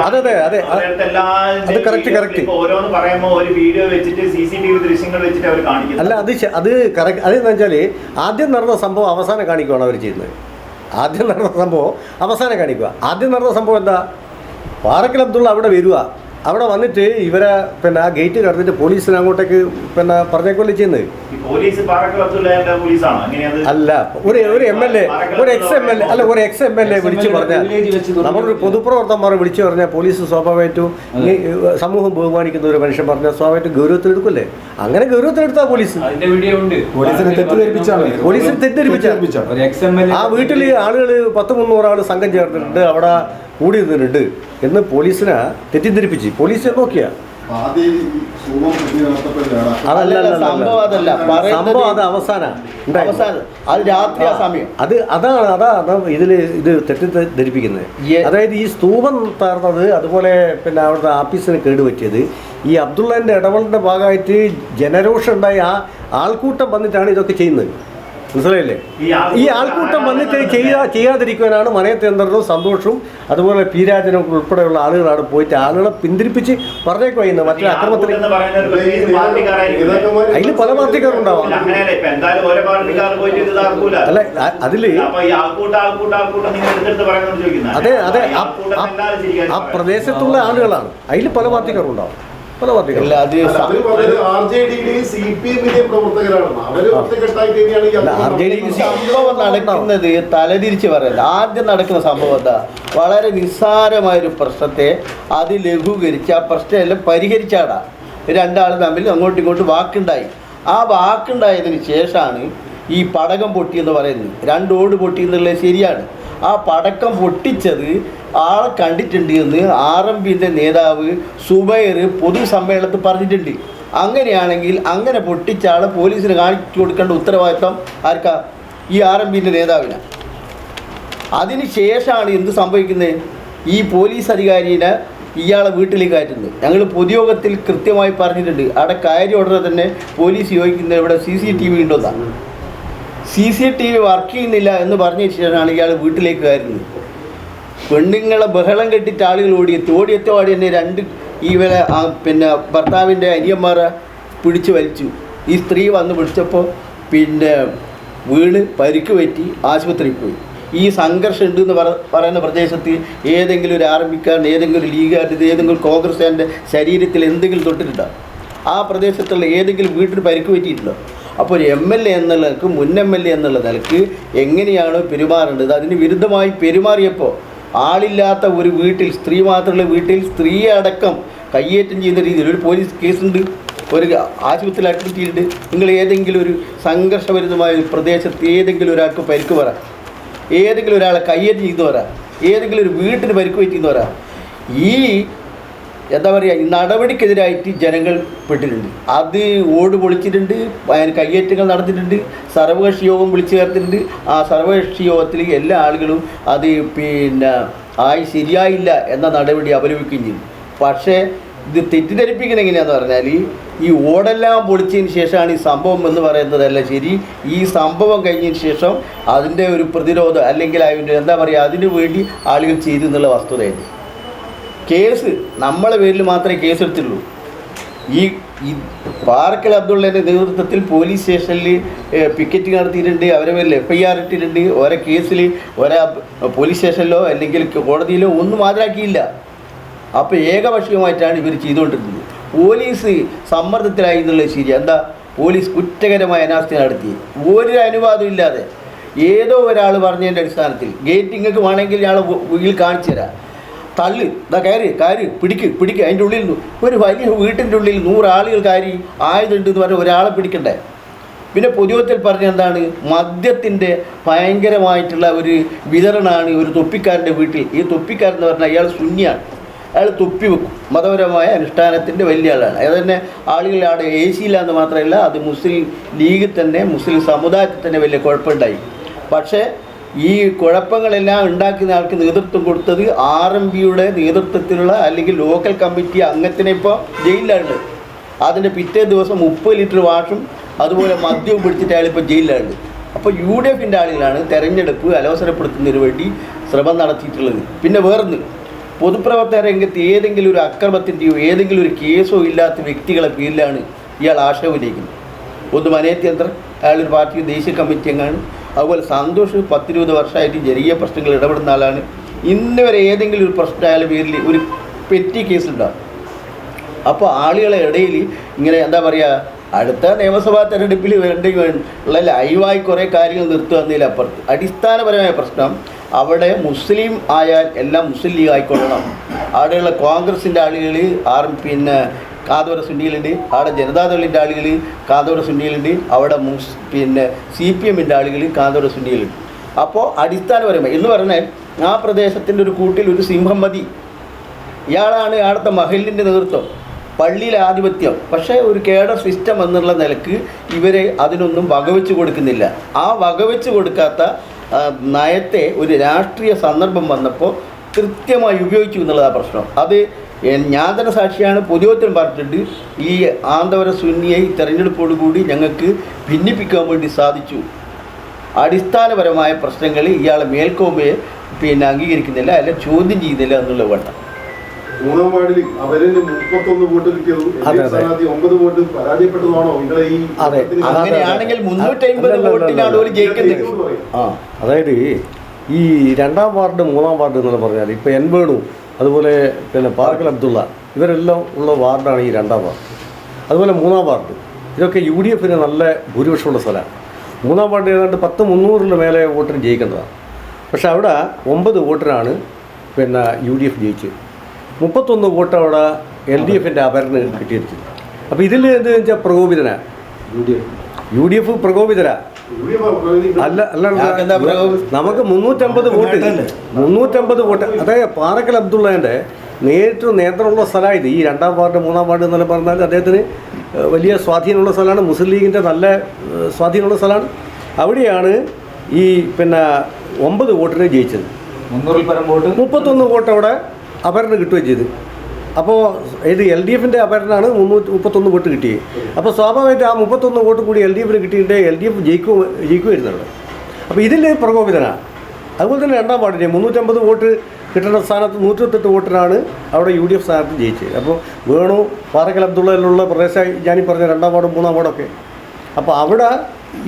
അതെ, അതെ, അതെ. അത് കറക്റ്റ് കറക്റ്റ് ഓരോന്ന് പറയുമ്പോ ഒരു വീഡിയോ വെച്ചിട്ട് സി സി ടി വി ദൃശ്യങ്ങൾ വെച്ചിട്ട് അവർ കാണിക്കുന്നു അല്ല അത് അത് കറക്റ്റ് അതെന്ന് വെച്ചാൽ ആദ്യം നടന്ന സംഭവം അവസാനം കാണിക്കുകയാണ് അവർ ചെയ്യുന്നത്. ആദ്യം നടന്ന സംഭവം അവസാനം കാണിക്കുക. ആദ്യം നടന്ന സംഭവം എന്താ? പാറക്കൽ അബ്ദുള്ള അവിടെ വരിക അവിടെ വന്നിട്ട് ഇവരെ പിന്നെ ആ ഗേറ്റ് കടന്നിട്ട് പോലീസിനെ അങ്ങോട്ടേക്ക് പിന്നെ പറഞ്ഞേക്കല്ലേ ചെയ്യുന്നത്? അല്ല ഒരു ഒരു എം എൽ എ ഒരു എക്സ് എം എൽ എ അല്ല ഒരു എക്സ് എം എൽ എ വിളിച്ചു പറഞ്ഞാൽ നമ്മളൊരു പൊതുപ്രവർത്തകന്മാർ വിളിച്ചു പറഞ്ഞാൽ പോലീസ് സ്വാഭാവികമായിട്ടും ഈ സമൂഹം ബഹുമാനിക്കുന്ന ഒരു മനുഷ്യൻ പറഞ്ഞാൽ സ്വാഭാവികമായിട്ടും ഗൗരവത്തിലെടുക്കല്ലേ അങ്ങനെ ഗൗരവത്തിലെടുത്താ പോലീസ് അതിന്റെ വീഡിയോ ഉണ്ട്. പോലീസിനെ തെറ്റിദ്ധരിപ്പിച്ചാണ് ആ വീട്ടിൽ ആളുകൾ പത്ത് മുന്നൂറ് ആൾ സംഘം ചേർന്നിട്ടുണ്ട്. അവിടെ കൂടി നിന്നിട്ടുണ്ട് എന്ന് പോലീസിനെ തെറ്റിദ്ധരിപ്പിച്ച്. പോലീസ് നോക്കിയ. അതല്ല അല്ലല്ല, സംഭവം അതല്ല. സംഭവം അത് അവസാന. അത് രാത്രി ആ സമയം. അത് അതാണ് അതാ അതാ ഇതിൽ ഇത് തെറ്റിദ്ധരിപ്പിക്കുന്നത്. അതായത് ഈ സ്തൂപം താർന്നത് അതുപോലെ പിന്നെ അവിടുത്തെ ആഫീസിന് കേടുപറ്റിയത്. ഈ അബ്ദുള്ളന്റെ ഇടപെടലിന്റെ ഭാഗമായിട്ട് ജനരോഷം ഉണ്ടായി ആ ആൾക്കൂട്ടം വന്നിട്ടാണ് ഇതൊക്കെ ചെയ്യുന്നത്. മനസ്സിലായില്ലേ? ഈ ആൾക്കൂട്ടം വന്നിട്ട് ചെയ്യാ ചെയ്യാതിരിക്കുവാനാണ് മനയത്തേന്ദ്രനും സന്തോഷവും അതുപോലെ പീരാജനും ഉൾപ്പെടെയുള്ള ആളുകളാണ് പോയിട്ട് ആളുകളെ പിന്തിരിപ്പിച്ച് പറഞ്ഞേക്കോ ഇന്ന് മറ്റേ അക്രമത്തിൽ അതിൽ പല പാർട്ടിക്കാരുണ്ടാവാം. അല്ല അതിൽ അതെ അതെ. ആ പ്രദേശത്തുള്ള ആളുകളാണ്. അതിൽ പല പാർട്ടിക്കാരുണ്ടാവും. പല സ- അവർ ആർ ജെ സി പി എമ്മിന്റെയും. സംഭവം. നടക്കുന്നത് തലതിരിച്ച് പറയുന്നത് ആദ്യം നടക്കുന്ന സംഭവം എന്താ? വളരെ നിസ്സാരമായൊരു പ്രശ്നത്തെ അത് ലഘൂകരിച്ച് ആ പ്രശ്നമെല്ലാം പരിഹരിച്ചാടാ. രണ്ടാൾ തമ്മിൽ അങ്ങോട്ടും ഇങ്ങോട്ടും വാക്കുണ്ടായി. ആ വാക്കുണ്ടായതിന് ശേഷമാണ് ഈ പടകം പൊട്ടി എന്ന് പറയുന്നത്. രണ്ട് ഓട് പൊട്ടി എന്നുള്ളത് ശരിയാണ്. ആ പടക്കം പൊട്ടിച്ചത് ആളെ കണ്ടിട്ടുണ്ട് എന്ന് ആർ എം പിന്റെ നേതാവ് സുബൈർ പൊതുസമ്മേളനത്തിൽ പറഞ്ഞിട്ടുണ്ട്. അങ്ങനെയാണെങ്കിൽ അങ്ങനെ പൊട്ടിച്ച ആളെ പോലീസിന് കാണിച്ചു കൊടുക്കേണ്ട ഉത്തരവാദിത്വം ആർക്കാ? ഈ ആർ എം പിന്റെ നേതാവിനാണ് അതിന് ശേഷമാണ് എന്ത് സംഭവിക്കുന്നത്? ഈ പോലീസ് അധികാരിനെ ഇയാളെ വീട്ടിലേക്ക് കയറ്റുന്നത് ഞങ്ങൾ പൊതുയോഗത്തിൽ കൃത്യമായി പറഞ്ഞിട്ടുണ്ട്. അവിടെ കയറി ഉടനെ തന്നെ പോലീസ് ചോദിക്കുന്നത് ഇവിടെ C C T V ഉണ്ടോന്നാണ് C C T V work ചെയ്യുന്നില്ല എന്ന് പറഞ്ഞ ശേഷമാണ് ഇയാൾ വീട്ടിലേക്ക് കയറുന്നത് പെണ്ണുങ്ങളെ ബഹളം കെട്ടിട്ട് ആളുകൾ ഓടിയെത്തി ഓടിയെത്തി ഓടി തന്നെ രണ്ട് ഈ വില പിന്നെ ഭർത്താവിന്റെ അനിയന്മാരെ പിടിച്ചു വലിച്ചു. ഈ സ്ത്രീ വന്ന് പിടിച്ചപ്പോൾ പിന്നെ വീണ് പരിക്ക് പറ്റി ആശുപത്രിയിൽ പോയി. ഈ സംഘർഷം ഉണ്ട് എന്ന് പറ പറയുന്ന പ്രദേശത്ത് ഏതെങ്കിലും ഒരു ആർമിക്കാരൻ ഏതെങ്കിലും ഒരു ലീഗുകാരൻ ഏതെങ്കിലും കോൺഗ്രസ്സുകാരന്റെ ശരീരത്തിൽ എന്തെങ്കിലും തൊട്ടിട്ടുണ്ടോ? ആ പ്രദേശത്തുള്ള ഏതെങ്കിലും വീട്ടിൽ പരിക്ക് പറ്റിയിട്ടുണ്ടോ? അപ്പോൾ ഒരു എം എൽ എ എന്നുള്ള നിലയ്ക്ക് മുൻ എം എൽ എ എന്നുള്ള നിലയ്ക്ക് എങ്ങനെയാണോ പെരുമാറേണ്ടത്? അതിന് വിരുദ്ധമായി പെരുമാറിയപ്പോൾ ആളില്ലാത്ത ഒരു വീട്ടിൽ സ്ത്രീ മാത്രമുള്ള വീട്ടിൽ സ്ത്രീയെ അടക്കം കയ്യേറ്റം ചെയ്യുന്ന രീതിയിൽ ഒരു പോലീസ് കേസുണ്ട് ഒരു ആശുപത്രിയിൽ അഡ്മിറ്റ് ചെയ്തിട്ടുണ്ട് നിങ്ങൾ ഏതെങ്കിലും ഒരു സംഘർഷഭരിതമായ ഒരു പ്രദേശത്ത് ഏതെങ്കിലും ഒരാൾക്ക് പരിക്ക് പറ ഏതെങ്കിലും ഒരാളെ കയ്യേറ്റം ചെയ്തു വരാം. ഏതെങ്കിലും ഒരു വീട്ടിന് പരിക്ക് പറ്റിയെന്ന് പറയാം ഈ എന്താ പറയുക ഈ നടപടിക്കെതിരായിട്ട് ജനങ്ങൾ പെട്ടിട്ടുണ്ട്. അത് ഓട് പൊളിച്ചിട്ടുണ്ട് അതിന് കയ്യേറ്റങ്ങൾ നടത്തിയിട്ടുണ്ട് സർവകക്ഷി യോഗം വിളിച്ചു ചേർത്തിട്ടുണ്ട്. ആ സർവകക്ഷി യോഗത്തിൽ എല്ലാ ആളുകളും അത് പിന്നെ ആയി ശരിയായില്ല എന്ന നടപടി അപലപിക്കുകയും ചെയ്തു. പക്ഷേ ഇത് തെറ്റിദ്ധരിപ്പിക്കുന്നത് എങ്ങനെയാണെന്ന് പറഞ്ഞാൽ ഈ ഓടെല്ലാം പൊളിച്ചതിന് ശേഷമാണ് ഈ സംഭവം എന്ന് പറയുന്നതല്ല ശരി. ഈ സംഭവം കഴിഞ്ഞതിന് ശേഷം അതിന്റെ ഒരു പ്രതിരോധം അല്ലെങ്കിൽ അതിന്റെ എന്താ പറയുക അതിനു വേണ്ടി ആളുകൾ ചെയ്തു എന്നുള്ള വസ്തുതയാണ് കേസ് നമ്മളെ പേരിൽ മാത്രമേ കേസ് എടുത്തുള്ളൂ ഈ ഈ പാറക്കൽ അബ്ദുള്ളേന്റെ നേതൃത്വത്തിൽ പോലീസ് സ്റ്റേഷനിൽ പിക്കറ്റ് നടത്തിയിട്ടുണ്ട് അവരെ പേരിൽ എഫ് ഐ ആർ ഇട്ടിട്ടുണ്ട്. ഓരോ കേസിൽ ഓരോ പോലീസ് സ്റ്റേഷനിലോ അല്ലെങ്കിൽ കോടതിയിലോ ഒന്നും ഹാജരാക്കിയില്ല. അപ്പോൾ ഏകപക്ഷീയമായിട്ടാണ് ഇവർ ചെയ്തുകൊണ്ടിരുന്നത്. പോലീസ് സമ്മർദ്ദത്തിലായി എന്നുള്ളത് ശരി എന്താ? പോലീസ് കുറ്റകരമായ അനാസ്ഥ നടത്തി. ഒരു അനുവാദം ഇല്ലാതെ. ഏതോ ഒരാൾ പറഞ്ഞതിന്റെ അടിസ്ഥാനത്തിൽ. ഗേറ്റിങ്ങൾക്ക് വേണമെങ്കിൽ ഞാൻ വീട്ടിൽ കാണിച്ചു തരാം. തള്ളു. ഇതാ കയറി കയറി. പിടിക്ക് പിടിക്ക്. അതിന്റെ ഉള്ളിൽ ഒരു വലിയ വീട്ടിന്റെ ഉള്ളിൽ നൂറാളുകൾ കയറി ആയതുണ്ട് എന്ന് പറഞ്ഞാൽ ഒരാളെ പിടിക്കണ്ടേ? പിന്നെ പൊതുവത്തിൽ പറഞ്ഞ എന്താണ്? മദ്യത്തിന്റെ ഭയങ്കരമായിട്ടുള്ള ഒരു വിതരണമാണ് ഒരു തൊപ്പിക്കാരന്റെ വീട്ടിൽ. ഈ തൊപ്പിക്കാരൻ എന്ന് പറഞ്ഞാൽ അയാൾ ശൂന്യാണ് അയാൾ തൊപ്പി വെക്കും. മതപരമായ അനുഷ്ഠാനത്തിന്റെ വലിയ ആളാണ്. അത് തന്നെ ആളുകൾ അവിടെ എ സി ഇല്ലാന്ന് മാത്രമല്ല അത് മുസ്ലിം ലീഗ് തന്നെ മുസ്ലിം സമുദായത്തിൽ തന്നെ വലിയ കുഴപ്പമുണ്ടായി. പക്ഷേ ഈ കുഴപ്പങ്ങളെല്ലാം ഉണ്ടാക്കുന്ന ആൾക്ക് നേതൃത്വം കൊടുത്തത് ആർ എം പിയുടെ നേതൃത്വത്തിലുള്ള അല്ലെങ്കിൽ ലോക്കൽ കമ്മിറ്റി അംഗത്തിനെ ഇപ്പോൾ ജയിലിലാണ് അതിന്റെ പിറ്റേ ദിവസം മുപ്പത് ലിറ്റർ വാഷും അതുപോലെ മദ്യവും പിടിച്ചിട്ട് അയാളിപ്പോൾ ജയിലിലാണ് അപ്പോൾ യു ഡി എഫിന്റെ ആളുകളാണ് തെരഞ്ഞെടുപ്പ് അലോസരപ്പെടുത്തുന്നതിന് വേണ്ടി ശ്രമം നടത്തിയിട്ടുള്ളത്. പിന്നെ വേറൊന്ന് പൊതുപ്രവർത്തന രംഗത്ത് ഏതെങ്കിലും ഒരു അക്രമത്തിന്റെയോ ഏതെങ്കിലും ഒരു കേസോ ഇല്ലാത്ത വ്യക്തികളെ പേരിലാണ് ഇയാൾ ആശയം ഉന്നയിക്കുന്നത് ഒന്ന് മനേത്യന്ത്രൻ അയാളൊരു പാർട്ടി ദേശീയ കമ്മിറ്റി അംഗമാണ് അതുപോലെ സന്തോഷ് പത്തിരുപത് വർഷമായിട്ട് ജനകീയ പ്രശ്നങ്ങൾ ഇടപെടുന്ന ആളാണ്. ഇന്ന് വരെ ഏതെങ്കിലും ഒരു പ്രശ്നമായാലും പേരിൽ ഒരു പെറ്റി കേസ് ഉണ്ടാവും അപ്പോൾ ആളുകളെ ഇടയിൽ ഇങ്ങനെ എന്താ പറയുക അടുത്ത നിയമസഭാ തെരഞ്ഞെടുപ്പിൽ വേണ്ടി ഉള്ള ലൈവായി കുറേ കാര്യങ്ങൾ നിർത്തുക എന്നതിലപ്പുറത്ത് അടിസ്ഥാനപരമായ പ്രശ്നം അവിടെ മുസ്ലിം ആയാൽ എല്ലാം മുസ്ലിം ലീഗ് ആയിക്കൊള്ളണം. അവിടെയുള്ള കോൺഗ്രസിന്റെ ആളുകൾ ആർ പിന്നെ കാതോര സുന്നികളുണ്ട് അവിടെ ജനതാദളിന്റെ ആളുകൾ കാതോര സുന്നികളുണ്ട് അവിടെ മുസ് പിന്നെ സി പി എമ്മിന്റെ ആളുകൾ കാതോര സുന്നികളുണ്ട് അപ്പോൾ അടിസ്ഥാനപരമായി എന്ന് പറഞ്ഞാൽ ആ പ്രദേശത്തിന്റെ ഒരു കൂട്ടിൽ ഒരു സിംഹം മതി. ഇയാളാണ് അവിടുത്തെ മഹലിന്റെ നേതൃത്വം പള്ളിയിലെ ആധിപത്യം. പക്ഷേ ഒരു കേഡർ സിസ്റ്റം എന്നുള്ള നിലയ്ക്ക് ഇവരെ അതിനൊന്നും വകവെച്ച് കൊടുക്കുന്നില്ല. ആ വകവെച്ച് കൊടുക്കാത്ത നയത്തെ ഒരു രാഷ്ട്രീയ സന്ദർഭം വന്നപ്പോൾ കൃത്യമായി ഉപയോഗിച്ചു എന്നുള്ളതാണ് പ്രശ്നം. അത് ഞാൻ തന്നെ സാക്ഷിയാണ്. പൊതുവത്തിൽ പറഞ്ഞിട്ടുണ്ട്. ഈ ആന്തവര സുന്നിയെ ഈ തെരഞ്ഞെടുപ്പോടുകൂടി ഞങ്ങൾക്ക് ഭിന്നിപ്പിക്കാൻ വേണ്ടി സാധിച്ചു. അടിസ്ഥാനപരമായ പ്രശ്നങ്ങൾ ഇയാളെ മേൽക്കോമയെ പിന്നെ അംഗീകരിക്കുന്നില്ല അല്ല ചോദ്യം ചെയ്യുന്നില്ല എന്നുള്ള വേണ്ട മൂന്നാം വാർഡിൽ അവരിന് മുപ്പത്തൊന്ന് വോട്ട് കിട്ടിയതും. സ്ഥാനാർത്ഥി ഒമ്പത് വോട്ട് പരാജയപ്പെട്ടതാണോ? നിങ്ങളെ ഈ. അങ്ങനെയാണെങ്കിൽ മുന്നൂറ്റി അമ്പത് വോട്ടിനാണ് ഒരു ജയിക്കുന്നത്. ആ അതായത് ഈ രണ്ടാം വാർഡ് മൂന്നാം വാർഡ് എന്നൊക്കെ പറഞ്ഞാൽ ഇപ്പൊ എൻ വേണു അതുപോലെ പിന്നെ പാർക്കൽ അബ്ദുള്ള ഇവരെല്ലാം ഉള്ള വാർഡാണ് ഈ രണ്ടാം വാർഡ്. അതുപോലെ മൂന്നാം വാർഡ്. ഇതൊക്കെ യു ഡി എഫിന് നല്ല ഭൂരിപക്ഷമുള്ള സ്ഥലമാണ്. മൂന്നാം വാർഡ് ഏതാണ്ട് പത്ത് മുന്നൂറിന് മേലെ വോട്ടിന് ജയിക്കേണ്ടതാണ്. പക്ഷേ അവിടെ ഒമ്പത് വോട്ടിനാണ് പിന്നെ യു ഡി എഫ് ജയിച്ചത്. മുപ്പത്തൊന്ന് വോട്ട് അവിടെ എൽ ഡി എഫിന്റെ അപരന് കിട്ടിയിരിക്കുന്നത് അപ്പോൾ ഇതിൽ എന്താ വെച്ചാൽ പ്രകോപിതനാണ് U D F U D F പ്രതിനിധി- അല്ല അല്ല നമുക്ക് മുന്നൂറ്റമ്പത് വോട്ട് മുന്നൂറ്റമ്പത് വോട്ട്. അതായത് പാറക്കൽ അബ്ദുള്ളേന്റെ നേരിട്ട് നേത്രമുള്ള സ്ഥലമായത്. ഈ രണ്ടാം വാർഡ് മൂന്നാം വാർഡ് എന്നെല്ലാം പറഞ്ഞാൽ അദ്ദേഹത്തിന് വലിയ സ്വാധീനമുള്ള സ്ഥലമാണ്. മുസ്ലിം ലീഗിന്റെ നല്ല സ്വാധീനമുള്ള സ്ഥലമാണ്. അവിടെയാണ് ഈ പിന്നെ ഒമ്പത് വോട്ടിന് ജയിച്ചത്. മുന്നൂറിൽ പരം വോട്ട്? മുപ്പത്തൊന്ന് വോട്ട് അവിടെ അപരന് കിട്ടുകയും ചെയ്തു. അപ്പോൾ ഇത് എൽ ഡി എഫിന്റെ അപരനാണ് മുന്നൂറ്റി മുപ്പത്തൊന്ന് വോട്ട് കിട്ടിയത് അപ്പോൾ സ്വാഭാവികമായിട്ട് ആ മുപ്പത്തൊന്ന് വോട്ട് കൂടി എൽ ഡി എഫിന് കിട്ടിയിട്ട് എൽ ഡി എഫ് ജയിക്കും ജയിക്കുമായിരുന്നു അവിടെ അപ്പോൾ ഇതിൽ പ്രകോപിതനാണ് അതുപോലെ തന്നെ രണ്ടാം വാർഡിന് മുന്നൂറ്റമ്പത് വോട്ട് കിട്ടേണ്ട സ്ഥാനത്ത് നൂറ്റിരുപത്തെട്ട് വോട്ടിനാണ് അവിടെ യു ഡി എഫ് സ്ഥാനത്ത് ജയിച്ചത്. അപ്പോൾ വേണു പാറക്കൽ അബ്ദുള്ളയിലുള്ള പ്രദേശമായി ഞാനീ പറഞ്ഞ രണ്ടാം വാർഡും മൂന്നാം വാർഡൊക്കെ അപ്പോൾ അവിടെ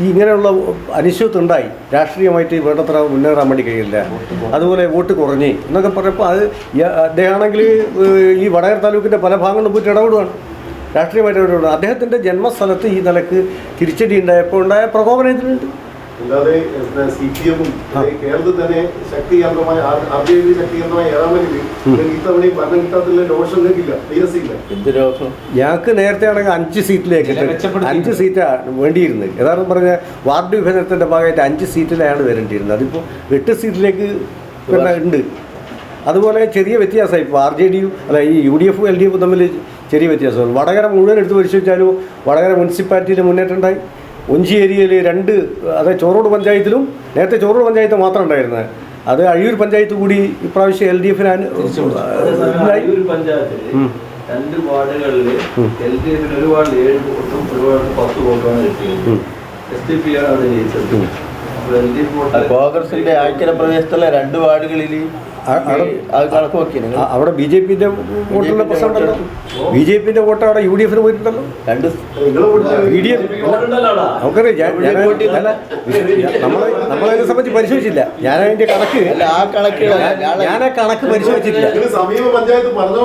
ഇങ്ങനെയുള്ള അനിശ്ചിതത്വം ഉണ്ടായി രാഷ്ട്രീയമായിട്ട് വേണ്ടത്ര മുന്നേറാൻ വേണ്ടി കഴിയില്ല. അതുപോലെ വോട്ട് കുറഞ്ഞ് എന്നൊക്കെ പറഞ്ഞപ്പോൾ അത് അദ്ദേഹമാണെങ്കിൽ ഈ വടകര താലൂക്കിന്റെ പല ഭാഗങ്ങളിലും പോയിട്ട് ഇടപെടുകയാണ് രാഷ്ട്രീയമായിട്ട് ഇടപെടുകയാണ് അദ്ദേഹത്തിന്റെ ജന്മസ്ഥലത്ത് ഈ നിലയ്ക്ക് തിരിച്ചടി ഉണ്ടായപ്പോൾ ഉണ്ടായ പ്രകോപനം ഇതിലുണ്ട് അല്ലാതെ സി പി എമ്മും കേരളത്തിൽ തന്നെ ശക്തി കേന്ദ്രമായ ആർ ജെ ഡി ശക്തി കേന്ദ്രമായ ഏഴാം വലിയ ഇത്തവണയും ഭരണം കിട്ടാത്തില്ല രോഷം ഇല്ല. എന്ത് രോഷം? ഞങ്ങൾക്ക് നേരത്തെ ആണെങ്കിൽ അഞ്ച് സീറ്റിലേക്ക് അഞ്ച് സീറ്റാണ് വേണ്ടിയിരുന്നത്. യഥാർത്ഥം പറഞ്ഞ വാർഡ് വിഭജനത്തിന്റെ ഭാഗമായിട്ട് അഞ്ച് സീറ്റിലാണ് വരേണ്ടിയിരുന്നത്. അതിപ്പോ എട്ട് സീറ്റിലേക്ക് പിന്നെ ഉണ്ട്. അതുപോലെ ചെറിയ വ്യത്യാസമായി ഇപ്പോൾ ആർ ജെ ഡിയും അല്ല ഈ യു ഡി എഫും എൽ ഡി എഫും തമ്മിൽ ചെറിയ വ്യത്യാസമാണ് വടകര മുഴുവൻ എടുത്ത് പരിശോധിച്ചാലും വടകര മുനിസിപ്പാലിറ്റിയിൽ മുന്നേറ്റം ഉണ്ടായി. ഒഞ്ചി ഏരിയയിൽ രണ്ട് അതായത് ചോറോട് പഞ്ചായത്തിലും നേരത്തെ ചോറോട് പഞ്ചായത്ത് മാത്രം ഉണ്ടായിരുന്നത്. അത് അഴിയൂർ പഞ്ചായത്ത് കൂടി ഇപ്രാവശ്യം എൽ ഡി എഫിന് രണ്ട് വാർഡുകളിൽ ഉം. എൽ ഡി എഫിന് ഒരു വാർഡിൽ ഏഴ് വോട്ടും ഒരു വാർഡിൽ പത്ത് വോട്ടുമാണ് കിട്ടിയത്. എസ് ഡി പി ആണ് അവിടെ ജയിച്ചത്. ഉം. കോൺഗ്രസിന്റെ ആഴ്ച പ്രദേശത്തുള്ള രണ്ട് വാർഡുകളിൽ അവിടെ- ബി ജെ പിന്റെ വോട്ടുള്ള പ്രശ്നമുണ്ടല്ലോ. ബി ജെ പിന്റെ വോട്ട് അവിടെ യു ഡി എഫിന് പോയിട്ടുണ്ടല്ലോ. രണ്ട് ബി ഡി എഫ് നമുക്കറിയാം. നമ്മളെ നമ്മളതിനെ സംബന്ധിച്ച് പരിശോധിച്ചില്ല. ഞാൻ അതിന്റെ കണക്ക്. അല്ല ആ കണക്ക് ഞാൻ ആ കണക്ക് പറഞ്ഞോളാം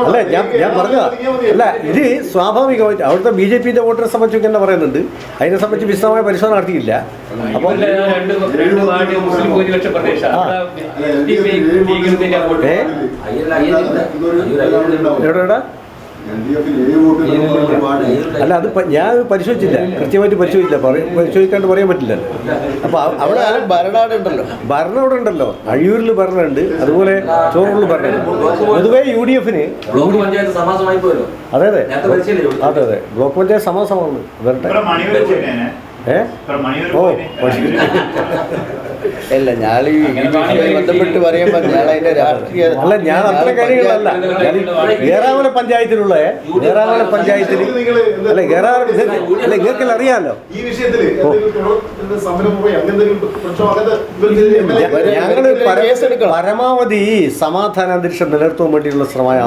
അല്ല ഞാൻ ഞാൻ പറഞ്ഞതാ. അല്ല ഇത് സ്വാഭാവികമായിട്ട് അവിടുത്തെ ബി ജെ പിന്റെ വോട്ടിനെ സംബന്ധിച്ച് തന്നെ പറയുന്നുണ്ട്. അതിനെ സംബന്ധിച്ച് വിശദമായ പരിശോധന നടത്തിയില്ല. അപ്പോൾ എവിടെ അല്ല അത് ഞാൻ അത് പരിശോധിച്ചില്ല. കൃത്യമായിട്ട് പരിശോധിച്ചില്ല. പറയും പരിശോധിക്കാണ്ട് പറയാൻ പറ്റില്ല. അപ്പൊ അവിടെ ഭരണാട് ഉണ്ടല്ലോ. ഭരണാടുണ്ടല്ലോ ഭരണം അവിടെ ഉണ്ടല്ലോ. അഴിയൂരിൽ ഭരണമുണ്ട്. അതുപോലെ ചോറൂരിൽ ഭരണമുണ്ട്. പൊതുവെ യു ഡി എഫിന് അതെ അതെ. അതെ അതെ. ബ്ലോക്ക് പഞ്ചായത്ത് സമാസമാണ് വരട്ടെ. ഏ? ഓ അല്ല ഞാൻ ഈ ബന്ധപ്പെട്ട് പറയുമ്പോൾ ഞാൻ അതിന്റെ രാഷ്ട്രീയ അല്ല ഞാൻ അത്ര കാര്യങ്ങളല്ല. ഏറാമല പഞ്ചായത്തിലുള്ള ഏറാമല പഞ്ചായത്തിൽ അല്ല ഏറാമല അല്ല ഇങ്ങൾക്കെല്ലാം അറിയാമല്ലോ ഈ എ ഞങ്ങൾ പരമാവധി സമാധാന അന്തരീക്ഷം നിലനിർത്താൻ വേണ്ടിയുള്ള ശ്രമമായ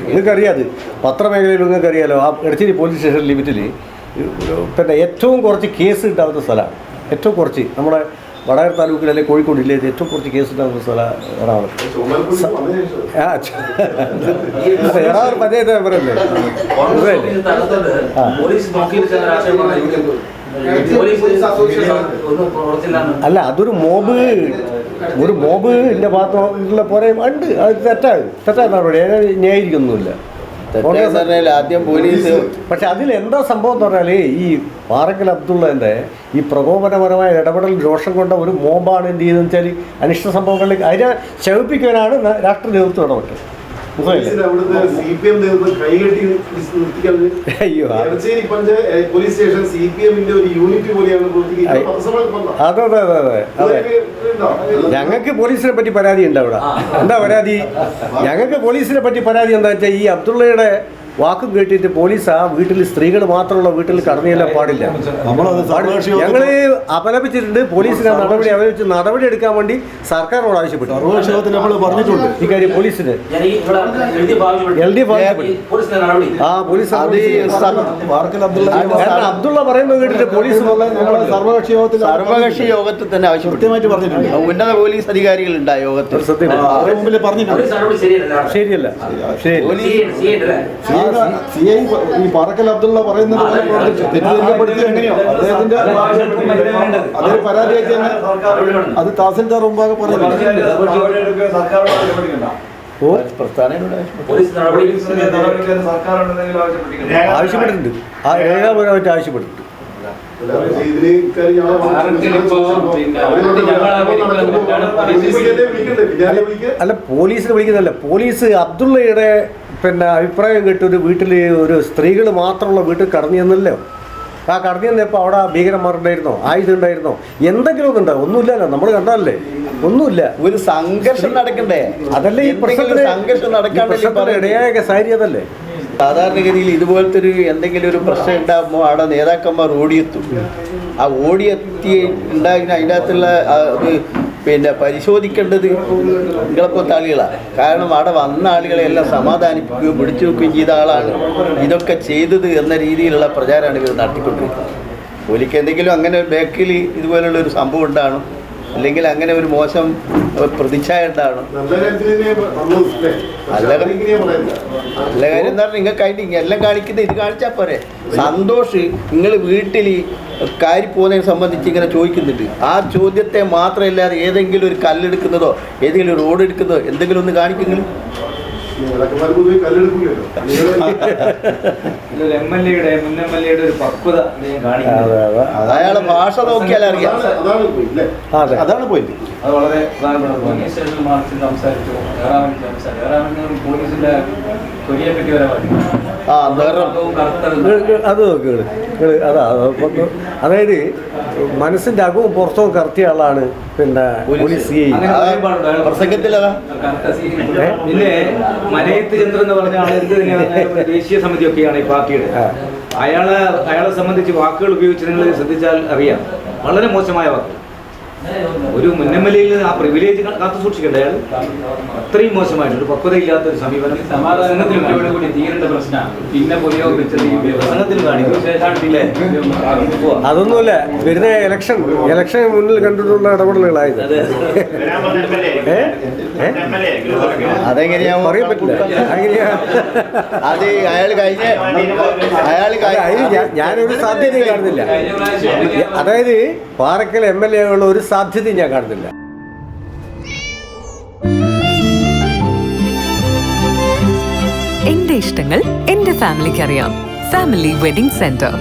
നിങ്ങൾക്ക് അറിയാതെ. പത്രമേഖലയിൽ നിങ്ങൾക്കറിയാലോ ആ എടച്ചേരി പോലീസ് സ്റ്റേഷൻ ലിമിറ്റിൽ പിന്നെ ഏറ്റവും കുറച്ച് കേസ് ഉണ്ടാകുന്ന സ്ഥലമാണ്. ഏറ്റവും കുറച്ച് നമ്മുടെ വടകര താലൂക്കിൽ അല്ലെങ്കിൽ കോഴിക്കോട് ജില്ലയിൽ ഏറ്റവും കുറച്ച് കേസ് ഉണ്ടാകുന്ന സ്ഥലം എറണാകുളം ആ എറണാകുളം പഞ്ചായത്ത് മെമ്പറല്ലേ അല്ല അതൊരു മോബ് ഒരു മോബ് എന്റെ ഭാഗത്തുള്ള പോലെ ഉണ്ട്. അത് തെറ്റാണ് തെറ്റാണ് നടപടി. ന്യായീകരിക്കൊന്നുമില്ല പറഞ്ഞാൽ ആദ്യം പോലീസ് പക്ഷെ അതിൽ എന്താ സംഭവം എന്ന് പറഞ്ഞാൽ ഈ പാറക്കൽ അബ്ദുള്ളന്റെ ഈ പ്രകോപനപരമായ ഇടപെടൽ രോഷം കൊണ്ട ഒരു മോബാണ് എന്ത് ചെയ്തെന്ന് വെച്ചാൽ അനിഷ്ട സംഭവങ്ങളിലേക്ക് അതിനെ ശവിപ്പിക്കാനാണ് രാഷ്ട്രീയ നേതൃത്വം ഇടപെട്ടത്. അയ്യോ പോലീസ് സ്റ്റേഷൻ സി പി എമ്മിന്റെ ഒരു യൂണിറ്റ് പോലെയാണ് പ്രവർത്തിക്കുന്നത് പത്രസമ്മേളനം വന്നോ? അതെ അതെ അതെ അതെ അതെ. ഞങ്ങൾക്ക് പോലീസിനെ പറ്റി പരാതി ഉണ്ട് അവിടെ എന്താ പരാതി? ഞങ്ങൾക്ക് പോലീസിനെ പറ്റി പരാതി എന്താ വെച്ചാൽ ഈ അബ്ദുള്ളയുടെ വാക്കും കേട്ടിട്ട് പോലീസ് ആ വീട്ടിൽ സ്ത്രീകൾ മാത്രമുള്ള വീട്ടിൽ കടന്നു ചെല്ലാൻ പാടില്ല. ഞങ്ങൾ അപലപിച്ചിട്ടുണ്ട്. പോലീസിനെ നടപടി അവലപിച്ച് നടപടി എടുക്കാൻ വേണ്ടി സർക്കാരിനോട് ആവശ്യപ്പെട്ടു. പറഞ്ഞിട്ടുണ്ട്. ഇക്കാര്യം പോലീസിന്. എൽ ഡി ആ പോലീസ് അത് വാർക്കൽ അബ്ദുള്ള പറയുമ്പോൾ കേട്ടിട്ട് പോലീസ് നമ്മൾ സർവകക്ഷി യോഗത്തിൽ സർവകക്ഷി യോഗത്തിൽ തന്നെ ആവശ്യപ്പെട്ടു. കൃത്യമായിട്ട് പറഞ്ഞിട്ടുണ്ട്. ഉന്നത പോലീസ് അധികാരികൾ ഉണ്ടായ യോഗത്തിൽ. സത്യം പറഞ്ഞിട്ടുണ്ട്. പോലീസ് ശരിയല്ല. ശരി സി ഐ ഈ പാറക്കൽ അബ്ദുള്ള പറയുന്നത് പോലെ പ്രവർത്തിച്ചു. തെറ്റിദ്ധരിക്കപ്പെടുത്തി എങ്ങനെയോ? അദ്ദേഹത്തിന്റെ അതൊരു പരാതിയാക്കി തന്നെ അത് തഹസിൽദാർ മുമ്പാകെ രേഖ- ആവശ്യപ്പെട്ടിട്ടുണ്ട്. ആ രേഖാപരമായിട്ട് ആവശ്യപ്പെട്ടിട്ടുണ്ട്. അല്ല പോലീസിന് വിളിക്കുന്നില്ല പോലീസ് അബ്ദുള്ളയുടെ പിന്നെ അഭിപ്രായം കേട്ട് ഒരു വീട്ടിൽ ഒരു സ്ത്രീകൾ മാത്രമുള്ള വീട്ടിൽ കടന്നു ചെന്നല്ലോ. ആ കടന്നു ചെന്നപ്പോൾ അവിടെ ഭീകരന്മാരുണ്ടായിരുന്നോ? ആയുധം ഉണ്ടായിരുന്നോ എന്തെങ്കിലും ഒന്നും ഉണ്ടാവും ഒന്നുമില്ലല്ലോ. നമ്മൾ കണ്ടതല്ലേ? ഒന്നുമില്ല. ഒരു സംഘർഷം നടക്കണ്ടേ? അതല്ലേ ഈ പ്രശ്നത്തിന് സംഘർഷം നടക്കാൻ? ഇടയായ സാരി അതല്ലേ? സാധാരണഗതിയിൽ ഇതുപോലത്തെ ഒരു എന്തെങ്കിലും ഒരു പ്രശ്നം ഉണ്ടാകുമ്പോൾ അവിടെ നേതാക്കന്മാർ ഓടിയെത്തും. ആ ഓടിയെത്തി ഉണ്ടാകുന്ന അതിന്റെ അകത്തുള്ള പിന്നെ പരിശോധിക്കേണ്ടത് നിങ്ങളെപ്പോലത്തെ ആളുകളാണ് കാരണം അവിടെ വന്ന ആളുകളെ എല്ലാം സമാധാനിപ്പിക്കുകയും പിടിച്ചു വെക്കുകയും ചെയ്ത ആളാണ്. ഇതൊക്കെ ചെയ്തത് എന്ന രീതിയിലുള്ള പ്രചാരമാണ് ഇവർ നടത്തിക്കൊണ്ടിരിക്കുന്നത്. ഒലിക്ക് എന്തെങ്കിലും അങ്ങനെ ബാക്കിൽ ഇതുപോലുള്ള ഒരു സംഭവം ഉണ്ടാകണം അല്ലെങ്കിൽ അങ്ങനെ ഒരു മോശം പ്രതിച്ഛായ ഉണ്ടാകണം നല്ല? നല്ല കാര്യം എന്താ പറഞ്ഞാൽ നിങ്ങൾക്ക് അതിന്റെ എല്ലാം കാണിക്കുന്നത് ഇത് കാണിച്ചാൽ പോരെ. സന്തോഷ് നിങ്ങൾ വീട്ടിൽ കാരി പോകുന്നതിനെ സംബന്ധിച്ച് ഇങ്ങനെ ചോദിക്കുന്നുണ്ട്. ആ ചോദ്യത്തെ മാത്രമല്ലാതെ ഏതെങ്കിലും ഒരു കല്ലെടുക്കുന്നതോ ഏതെങ്കിലും റോഡ് എടുക്കുന്നതോ എന്തെങ്കിലും ഒന്ന് കാണിക്കുങ്ങൾ ഈ ഇളക്കന്മാർ പൊതുവെ കല്ലെടുക്കില്ലല്ലോ ഒരു എം എൽ എയുടെ മുൻ എം എൽ എയുടെ ഒരു പക്വത അദ്ദേഹം കാണിക്കുന്നത്. അതെ അതെ. അയാളെ ഭാഷ നോക്കിയാൽ അറിയാം. അതാണ് അതാണ് പോയി ഇല്ലേ അതാണ് പോയിന്റ്. അത് വളരെ പ്രധാനപ്പെട്ട സംസാരിച്ചു. സംസാരിച്ചു പോലീസിന്റെ പറ്റി അതും അത് നോക്ക് അതായത് മനസ്സിന്റെ അകവും പുറത്തും കറത്തിയ ആളാണ് പിന്നെ പോലീസ്. പ്രസംഗത്തിൽ അതാ പിന്നെ മലയത്ത് ചന്ദ്രൻ എന്ന് പറഞ്ഞ ആൾ എന്ത് തന്നെ ദേശീയ സമിതിയൊക്കെയാണ് ഈ പാർട്ടിയുടെ. അയാളെ അയാളെ സംബന്ധിച്ച് വാക്കുകൾ ഉപയോഗിച്ച് നിങ്ങൾ ശ്രദ്ധിച്ചാൽ അറിയാം. വളരെ മോശമായ വാക്കുകൾ. ഒരു എയിൽ ആ പ്രിവിലേജ് കാത്തു സൂക്ഷിക്കേണ്ട അയാൾ? അത്രയും മോശമായിട്ട് ഒരു പക്വതയില്ലാത്ത ഒരു സമീപനം. സമാധാനത്തിൽ കൂടി തീരേണ്ട പ്രശ്നമാണ്. പിന്നെ പുരോഗമിച്ചത് ഈ പ്രസംഗത്തിൽ കാണിക്കും. അതൊന്നുമില്ല. വരുന്ന ഇലക്ഷൻ ഇലക്ഷൻ മുന്നിൽ കണ്ടിട്ടുള്ള ഇടപെടലുകളായത്. അതെങ്ങനെയാ പറയാൻ പറ്റില്ല. അങ്ങനെയാ അത് അയാൾ കഴിഞ്ഞ അയാൾ കഴിഞ്ഞ ഞാൻ- ഞാനൊരു സാധ്യത കാണുന്നില്ല. അതായത് പാറക്കൽ എം എൽ എ ഉള്ള ഒരു സാധ്യതയും ഞാൻ കാണുന്നില്ല. എന്റെ ഇഷ്ടങ്ങൾ എന്റെ ഫാമിലിക്ക് അറിയാം. Family wedding centre